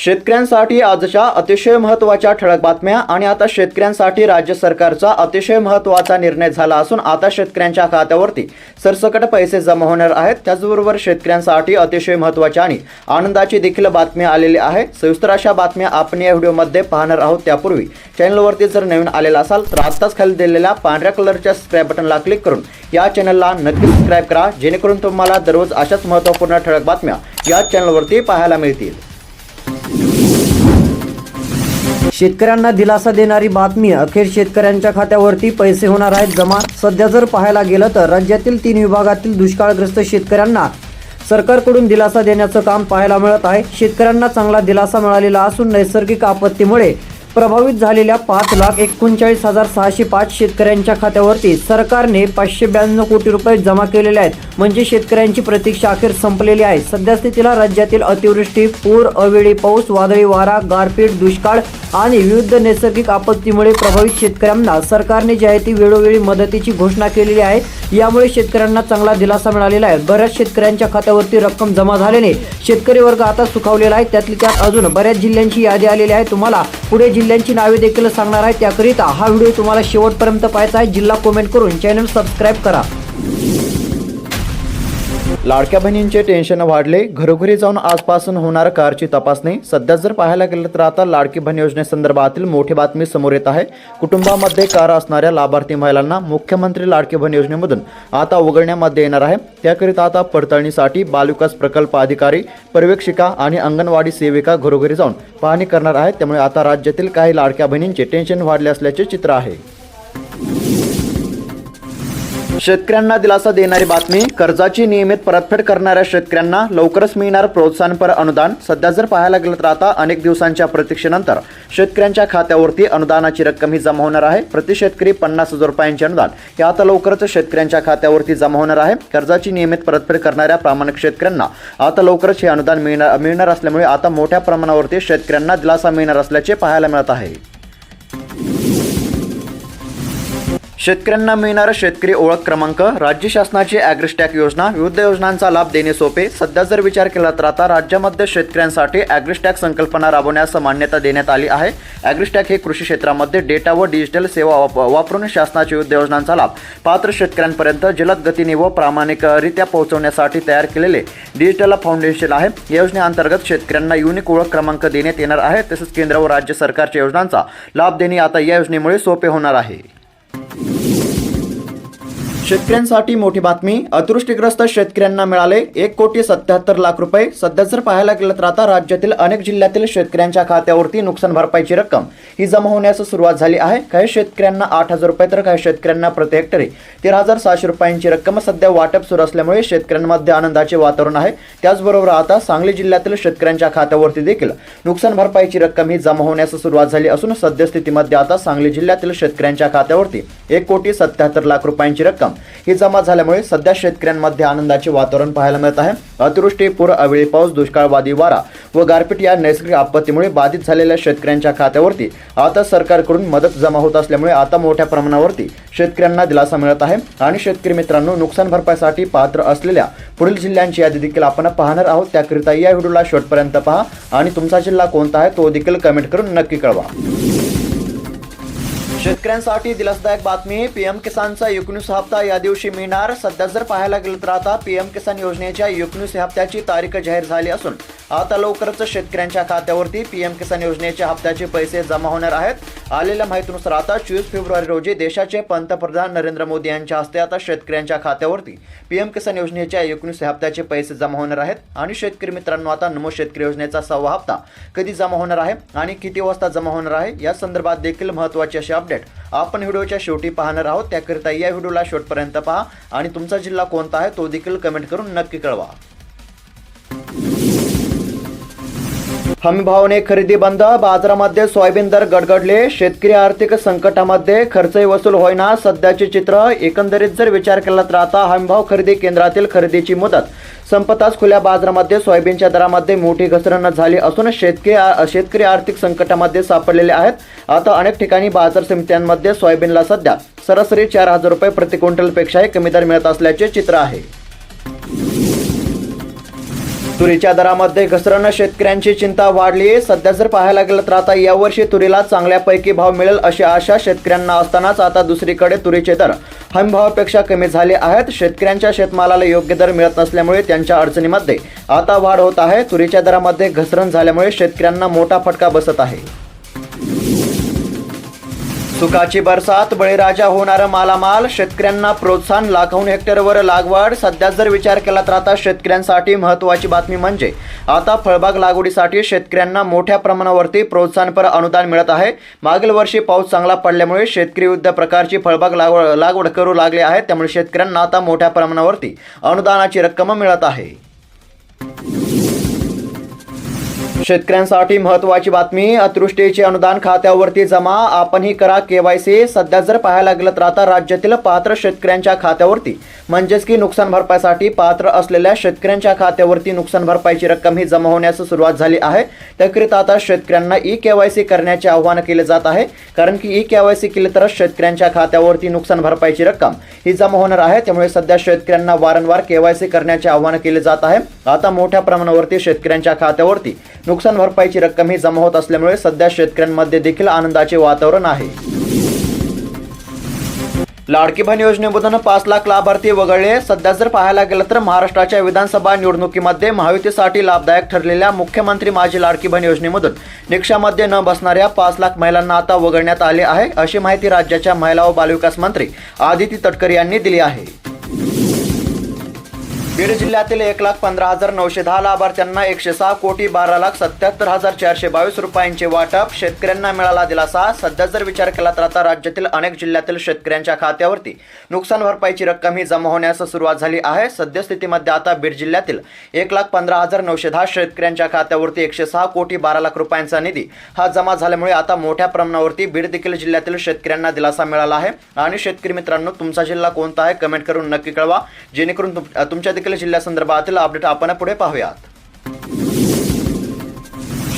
शेतकऱ्यांसाठी आजच्या अतिशय महत्त्वाच्या ठळक बातम्या आणि आता शेतकऱ्यांसाठी राज्य सरकारचा अतिशय महत्त्वाचा निर्णय झाला असून आता शेतकऱ्यांच्या खात्यावरती सरसकट पैसे जमा होणार आहेत. त्याचबरोबर शेतकऱ्यांसाठी अतिशय महत्त्वाच्या आणि आनंदाची देखील बातमी आलेली आहे. सविस्तर अशा बातम्या आपण या व्हिडिओमध्ये पाहणार आहोत. त्यापूर्वी चॅनलवरती जर नवीन आलेला असाल तर आत्ताच खाली दिलेल्या पांढऱ्या कलरच्या सबस्क्राईब बटनला क्लिक करून या चॅनलला नक्की सबस्क्राईब करा जेणेकरून तुम्हाला दररोज अशाच महत्त्वपूर्ण ठळक बातम्या या चॅनलवरती पाहायला मिळतील. शेतकऱ्यांना दिलासा देणारी बातमी अखेर शेतकऱ्यांच्या खात्यावरती पैसे होणार आहेत. जमा सध्या जर पाहायला गेलं तर राज्यातील तीन विभागातील दुष्काळग्रस्त शेतकऱ्यांना सरकारकडून दिलासा देण्याचं काम पाहायला मिळत आहे. शेतकऱ्यांना चांगला दिलासा मिळालेला असून नैसर्गिक आपत्तीमुळे प्रभावित झालेल्या पाच लाख एकोणचाळीस हजार सहाशे पाच शेतकऱ्यांच्या खात्यावरती सरकारने पाचशे ब्याण्णव कोटी रुपये जमा केलेले आहेत. म्हणजे शेतकऱ्यांची प्रतीक्षा अखेर संपलेली आहे. सध्या स्थितीला राज्यातील अतिवृष्टी पूर अवेळी पाऊस वादळी वारा गारपीट दुष्काळ आणि विविध नैसर्गिक आपत्तीमुळे प्रभावित शेतकऱ्यांना सरकारने जी आहे ती वेळोवेळी मदतीची घोषणा केलेली आहे. यामुळे शेतकऱ्यांना चांगला दिलासा मिळालेला आहे. बऱ्याच शेतकऱ्यांच्या खात्यावरती रक्कम जमा झाल्याने शेतकरी वर्ग आता सुखावलेला आहे. त्यातली त्यात अजून बऱ्याच जिल्ह्यांची यादी आलेली आहे. तुम्हाला पुढे जिल्ह्यांची नावे देखील सांगणार आहे. त्याकरिता हा व्हिडिओ तुम्हाला शेवटपर्यंत पाहायचा आहे. जिल्हा कमेंट करून चॅनल सबस्क्राईब करा. लाडक्या बहिणींचे टेन्शन वाढले. घरोघरी जाऊन आजपासून होणार कारची तपासणी. सध्या जर पाहायला गेलं तर आता लाडकी बहीण योजनेसंदर्भातील मोठी बातमी समोर येत आहे. कुटुंबामध्ये कार असणाऱ्या लाभार्थी महिलांना मुख्यमंत्री लाडकी बहीण योजनेमधून आता वगळण्यामध्ये येणार आहे. त्याकरिता आता पडताळणीसाठी बालविकास प्रकल्प अधिकारी पर्यवेक्षिका आणि अंगणवाडी सेविका घरोघरी जाऊन पाहणी करणार आहेत. त्यामुळे आता राज्यातील काही लाडक्या बहिणींचे टेन्शन वाढले असल्याचे चित्र आहे. शेतकऱ्यांना दिलासा देणारी बातमी कर्जाची नियमित परतफेड करणाऱ्या शेतकऱ्यांना लवकरच मिळणार प्रोत्साहनपर अनुदान. सध्या जर पाहायला गेलं तर आता अनेक दिवसांच्या प्रतीक्षेनंतर शेतकऱ्यांच्या खात्यावरती अनुदानाची रक्कम ही जमा होणार आहे. प्रति शेतकरी पन्नास हजार रुपयांचे अनुदान. हे आता लवकरच शेतकऱ्यांच्या खात्यावरती जमा होणार आहे. कर्जाची नियमित परतफेड करणाऱ्या प्रामाणिक शेतकऱ्यांना आता लवकरच हे अनुदान मिळणार मिळणार असल्यामुळे आता मोठ्या प्रमाणावरती शेतकऱ्यांना दिलासा मिळणार असल्याचे पाहायला मिळत आहे. शेतकऱ्यांना मिळणारा शेतकरी ओळख क्रमांक राज्य शासनाची ॲग्रिस्टॅक योजना विविध योजनांचा लाभ देणे सोपे. सध्या जर विचार केला तर आता राज्यामध्ये शेतकऱ्यांसाठी ॲग्रिस्टॅक संकल्पना राबवण्यास मान्यता देण्यात आली आहे. ॲग्रिस्टॅक हे कृषी क्षेत्रामध्ये डेटा व डिजिटल सेवा वाप वापरून शासनाच्या विविध योजनांचा लाभ पात्र शेतकऱ्यांपर्यंत जलद गतीने व प्रामाणिकरित्या पोहोचवण्यासाठी तयार केलेले डिजिटल फाउंडेशन आहे. या योजनेअंतर्गत शेतकऱ्यांना युनिक ओळख क्रमांक देण्यात येणार आहे. तसेच केंद्र व राज्य सरकारच्या योजनांचा लाभ देणे आता या योजनेमुळे सोपे होणार आहे. शेतकऱ्यांसाठी मोठी बातमी. अतिवृष्टीग्रस्त शेतकऱ्यांना मिळाले एक कोटी सत्याहत्तर लाख रुपये. सध्या जर पाहायला गेलं तर आता राज्यातील अनेक जिल्ह्यातील शेतकऱ्यांच्या खात्यावरती नुकसान भरपाईची रक्कम ही जमा होण्यास सुरुवात झाली आहे. काही शेतकऱ्यांना आठ हजार रुपये तर काही शेतकऱ्यांना प्रति हेक्टरी. तेरा हजार सहाशे रुपयांची रक्कम सध्या वाटप सुरू असल्यामुळे शेतकऱ्यांमध्ये आनंदाचे वातावरण आहे. त्याचबरोबर आता सांगली जिल्ह्यातील शेतकऱ्यांच्या खात्यावरती देखील नुकसान भरपाईची रक्कम ही जमा होण्यास सुरुवात झाली असून सद्यस्थितीमध्ये आता सांगली जिल्ह्यातील शेतकऱ्यांच्या खात्यावरती एक कोटी सत्याहत्तर लाख रुपयांची रक्कम. ही जमा झाल्यामुळे सध्या शेतकऱ्यांमध्ये आनंदाचे वातावरण पाहायला मिळत आहे. अतिवृष्टी पूर अवेळी पाऊस दुष्काळवादी वारा व गारपीट या नैसर्गिक आपत्तीमुळे बाधित झालेल्या शेतकऱ्यांच्या खात्यावरती आता सरकारकडून मदत जमा होत असल्यामुळे आता मोठ्या प्रमाणावरती शेतकऱ्यांना दिलासा मिळत आहे आणि शेतकरी मित्रांनो नुकसान भरपाईसाठी पात्र असलेल्या पुढील जिल्ह्यांची यादी देखील आपण पाहणार आहोत. त्याकरिता या व्हिडिओला शेवटपर्यंत पहा आणि तुमचा जिल्हा कोणता आहे तो देखील कमेंट करून नक्की कळवा. शेतकऱ्यांसाठी दिलासदायक बातमी पीएम किसानचा एकोणीस हप्ता या दिवशी मिळणार. सध्या जर पाहायला गेलं तर आता पीएम किसान योजनेच्या एकोणीस हप्त्याची तारीख जाहीर झाली असून आता लवकरच शेतकऱ्यांच्या खात्यावरती पीएम किसान योजनेच्या हप्त्याचे पैसे जमा होणार आहेत. आलेल्या माहितीनुसार आता चोवीस फेब्रुवारी रोजी देशाचे पंतप्रधान नरेंद्र मोदी यांच्या हस्ते आता शेतकऱ्यांच्या खात्यावरती पीएम किसान योजनेच्या एकोणीस हप्त्याचे पैसे जमा होणार आहेत. आणि शेतकरी मित्रांनो आता नमो शेतकरी योजनेचा सहावा हप्ता कधी जमा होणार आहे आणि किती वाजता जमा होणार आहे या संदर्भात देखील महत्त्वाचे असे अपडेट आपण व्हिडिओच्या शेवटी पाहणार आहोत. त्याकरिता या व्हिडिओला शेवटपर्यंत पहा. आणि तुमचा जिल्हा कोणता आहे तो देखील कमेंट करून नक्की कळवा. हमीभावाने खरेदी बंद बाजारामध्ये सोयाबीन दर गडगडले. शेतकरी आर्थिक संकटामध्ये खर्चही वसूल होईना. सध्याचे चित्र एकंदरीत जर विचार केला तर आता हमीभाव खरेदी केंद्रातील खरेदीची मुदत. संपताच खुल्या बाजारामध्ये सोयाबीनच्या दरामध्ये मोठी घसरण झाली असून शेतकरी शेतकरी आर्थिक संकटामध्ये सापडलेले आहेत. आता अनेक ठिकाणी बाजार समित्यांमध्ये सोयाबीनला सध्या सरासरी चार हजार रुपये प्रति क्विंटलपेक्षाही कमी दर मिळत असल्याचे चित्र आहे. तुरीच्या दरामध्ये घसरण शेतकऱ्यांची चिंता वाढली. आहे सध्या जर पाहायला गेलं तर आता यावर्षी तुरीला चांगल्यापैकी भाव मिळेल अशी आशा शेतकऱ्यांना असतानाच आता दुसरीकडे तुरीचे दर हमीभावापेक्षा कमी झाले आहेत. शेतकऱ्यांच्या शेतमालाला योग्य दर मिळत नसल्यामुळे त्यांच्या अडचणीमध्ये आता वाढ होत आहे. तुरीच्या दरामध्ये घसरण झाल्यामुळे शेतकऱ्यांना मोठा फटका बसत आहे. सुखाची बरसात बळीराजा होणारं मालामाल शेतकऱ्यांना प्रोत्साहन लाखाहून हेक्टरवर लागवड. सध्या जर विचार केला तर आता शेतकऱ्यांसाठी महत्त्वाची बातमी म्हणजे आता फळबाग लागवडीसाठी शेतकऱ्यांना मोठ्या प्रमाणावरती प्रोत्साहनपर अनुदान मिळत आहे. मागील वर्षी पाऊस चांगला पडल्यामुळे शेतकरी विविध प्रकारची फळबाग लागवड लागवड करू लागले आहेत. त्यामुळे शेतकऱ्यांना आता मोठ्या प्रमाणावरती अनुदानाची रक्कम मिळत आहे. शेतकऱ्यांसाठी महत्त्वाची बातमी अतृष्टीचे अनुदान खात्यावरती जमा आपणही करा केवायसी सध्या जर पाहायला गेलं तर आता राज्यातील पात्र शेतकऱ्यांच्या खात्यावरती. म्हणजेच की नुकसान भरपाईसाठी पात्र असलेल्या शेतकऱ्यांच्या खात्यावरती नुकसान भरपाईची रक्कम ही जमा होण्यास सुरुवात झाली आहे. त्याकरिता आता शेतकऱ्यांना ई केवायसी करण्याचे आवाहन केले जात आहे. कारण की ई केवायसी केली तरच शेतकऱ्यांच्या खात्यावरती नुकसान भरपाईची रक्कम ही जमा होणार आहे. त्यामुळे सध्या शेतकऱ्यांना वारंवार केवायसी करण्याचे आवाहन केले जात आहे. आता मोठ्या प्रमाणावरती शेतकऱ्यांच्या खात्यावरती नुकसान भरपाईची रक्कम ही जमा होत असल्यामुळे सध्या शेतकऱ्यांमध्ये देखील आनंदाचे वातावरण आहे. लाडकी बहीण योजनेमधून पाच लाख लाभार्थी वगळले. सध्या जर पाहायला गेलं तर महाराष्ट्राच्या विधानसभा निवडणुकीमध्ये महायुतीसाठी लाभदायक ठरलेल्या मुख्यमंत्री माझी लाडकी बहीण योजनेमधून निकषामध्ये न बसणाऱ्या पाच लाख महिलांना आता वगळण्यात आले आहे अशी माहिती राज्याच्या महिला व बालविकास मंत्री आदिती तटकरे यांनी दिली आहे. बीड जिल्ह्यातील एक लाख पंधरा हजार नऊशे दहा लाभार्थ्यांना एकशे सहा कोटी बारा लाख सत्याहत्तर हजार चारशे बावीस रुपयांचे वाटप शेतकऱ्यांना मिळाला दिलासा. सध्या जर विचार केला तर आता राज्यातील अनेक जिल्ह्यातील शेतकऱ्यांच्या खात्यावरती नुकसान भरपाईची रक्कम ही जमा होण्यास सुरुवात झाली आहे. सद्यस्थितीमध्ये आता बीड जिल्ह्यातील एक लाख पंधरा हजार नऊशे दहा शेतकऱ्यांच्या खात्यावरती एकशे सहा कोटी बारा लाख रुपयांचा निधी हा जमा झाल्यामुळे आता मोठ्या प्रमाणावरती बीड देखील जिल्ह्यातील शेतकऱ्यांना दिलासा मिळाला आहे. आणि शेतकरी मित्रांनो तुमचा जिल्हा कोणता आहे? कमेंट करून नक्की कळवा. जेणेकरून तुमच्या देखील जिल्ह्यासंदर्भातील अपडेट आपण पुढे पाहूयात.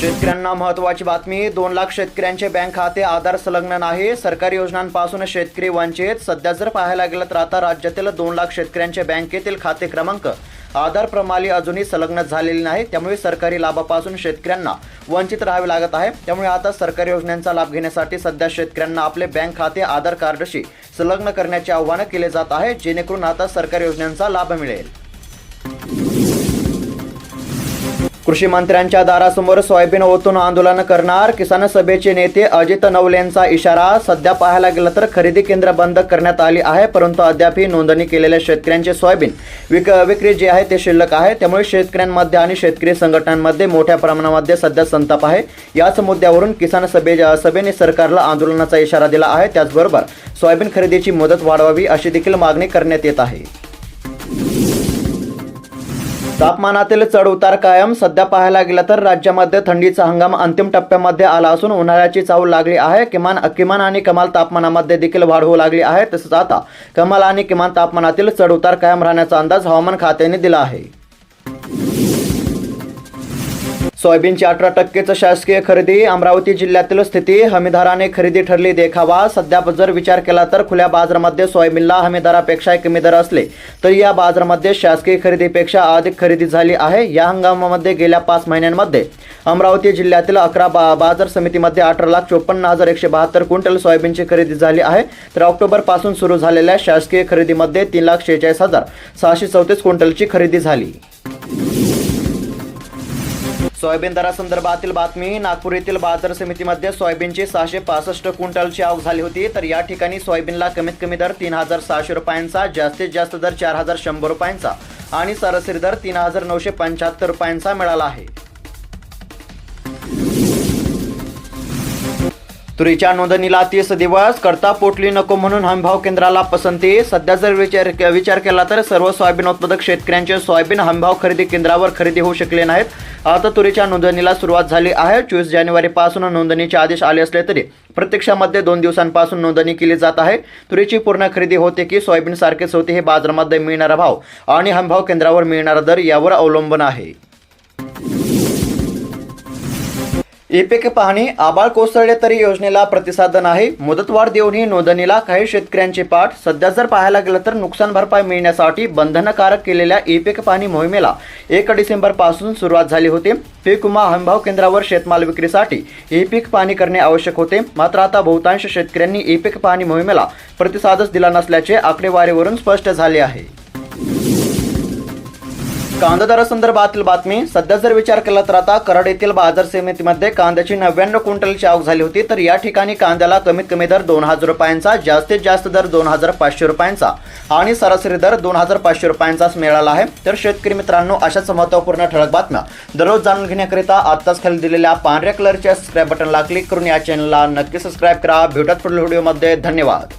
शेतकऱ्यांना महत्वाची बातमी दोन लाख शेतकऱ्यांचे बँक खाते आधार संलग्न नाही. सरकारी योजनांपासून शेतकरी वंचित. सध्या जर पाहायला गेलं तर आता राज्यातील दोन लाख शेतकऱ्यांचे बँकेतील खाते क्रमांक आधार प्रणाली अजूनही संलग्न झालेली नाही. त्यामुळे सरकारी लाभापासून शेतकऱ्यांना वंचित राहावे लागत आहे. त्यामुळे आता सरकारी योजनांचा लाभ घेण्यासाठी सध्या शेतकऱ्यांना आपले बँक खाते आधार कार्डशी संलग्न करण्याचे आवाहन केले जात आहे. जेणेकरून आता सरकारी योजनांचा लाभ मिळेल. कृषी मंत्र्यांच्या दारासमोर सोयाबीन ओतून आंदोलन करणार. किसान सभेचे नेते अजित नवलेंचा इशारा सध्या पाहायला गेलं तर खरेदी केंद्र बंद करण्यात आली आहे परंतु अद्यापही नोंदणी केलेल्या शेतकऱ्यांचे सोयाबीन विक विक्री जे आहे ते शिल्लक आहे. त्यामुळे शेतकऱ्यांमध्ये आणि शेतकरी संघटनांमध्ये मोठ्या प्रमाणामध्ये सध्या संताप आहे. याच मुद्द्यावरून किसान सभे सभेने सरकारला आंदोलनाचा इशारा दिला आहे. त्याचबरोबर सोयाबीन खरेदीची मुदत वाढवावी अशी देखील मागणी करण्यात येत आहे. तापमानातील चढ उतार कायम. सध्या पाहायला गेलं तर राज्यामध्ये थंडीचा हंगाम अंतिम टप्प्यामध्ये आला असून उन्हाळ्याची चाव लागली आहे. किमान किमान आणि कमाल तापमानामध्ये देखील वाढ होऊ लागली आहे. तसंच आता कमाल आणि किमान तापमानातील चढ उतार कायम राहण्याचा अंदाज हवामान खात्याने दिला आहे. सोयाबीनची अठरा टक्केचं शासकीय खरेदी अमरावती जिल्ह्यातील स्थिती हमीदराने खरेदी ठरली देखावा. सध्या जर विचार केला तर खुल्या बाजारामध्ये सोयाबीनला हमीदरापेक्षा कमी दर असले तरी या बाजारामध्ये शासकीय खरेदीपेक्षा अधिक खरेदी झाली आहे. या हंगामामध्ये गेल्या पाच महिन्यांमध्ये अमरावती जिल्ह्यातील अकरा बा बाजार समितीमध्ये अठरा लाख चोपन्न हजार एकशे बहात्तर क्विंटल सोयाबीनची खरेदी झाली आहे. तर ऑक्टोबरपासून सुरू झालेल्या शासकीय खरेदीमध्ये तीन लाख शेहेचाळीस हजार सहाशे चौतीस क्विंटलची खरेदी झाली. सोयाबीन दरासंदर्भातील बातमी नागपूर येथील बाजार समितीमध्ये सोयाबीनची सहाशे पासष्ट क्विंटलची आवक झाली होती. तर या ठिकाणी सोयाबीनला कमीत कमी दर तीन हजार सहाशे रुपयांचा जास्तीत जास्त दर चार हजार शंभर रुपयांचा आणि सरासरी दर तीन हजार नऊशे पंच्याहत्तर रुपयांचा मिळाला आहे. तुरीच्या नोंदणीला तीस दिवस करता पोटली नको म्हणून हमीभाव केंद्राला पसंती. सध्या जर विचार विचार केला तर सर्व सोयाबीन उत्पादक शेतकऱ्यांचे सोयाबीन हमीभाव खरेदी केंद्रावर खरेदी होऊ शकले नाहीत. आता तुरीच्या नोंदणीला सुरुवात झाली आहे. चोवीस जानेवारीपासून नोंदणीचे आदेश आले असले तरी प्रत्यक्षामध्ये दोन दिवसांपासून नोंदणी केली जात आहे. तुरीची पूर्ण खरेदी होते की सोयाबीन सारखेच होते हे बाजारामध्ये मिळणारा भाव आणि हमीभाव केंद्रावर मिळणारा दर यावर अवलंबून आहे. ई पीक पाहणी आबाळ कोसळले तरी योजनेला प्रतिसाद नाही. मुदतवाढ देऊनही नोंदणीला काही शेतकऱ्यांची पाठ. सध्या जर पाहायला गेलं तर नुकसान भरपाई मिळण्यासाठी बंधनकारक केलेल्या ई पीक पाहणी मोहिमेला एक डिसेंबरपासून सुरुवात झाली होती. पीक विमा हमीभाव केंद्रावर शेतमाल विक्रीसाठी ई पीक पाहणी करणे आवश्यक होते. मात्र आता बहुतांश शेतकऱ्यांनी ई पीक पाहणी मोहिमेला प्रतिसादच दिला नसल्याचे आकडेवारीवरून स्पष्ट झाले आहे. कांदा दरासंदर्भातील बातमी. सध्या जर विचार केला तर आता कराड येथील बाजार समितीमध्ये कांद्याची नव्याण्णव क्विंटलची आवक झाली होती तर या ठिकाणी कांद्याला कमीत कमी दर दोन हजार रुपयांचा जास्तीत जास्त दर दोन हजार पाचशे रुपयांचा आणि सरासरी दर दोन हजार पाचशे रुपयांचाच मिळाला आहे. तर शेतकरी मित्रांनो अशाच महत्त्वपूर्ण ठळक बातम्या दररोज जाणून घेण्याकरिता आत्ताच खाली दिलेल्या पांढऱ्या कलरच्या सबस्क्राईब बटनला क्लिक करून या चॅनलला नक्की सबस्क्राईब करा. भेटत पुढील व्हिडिओमध्ये धन्यवाद.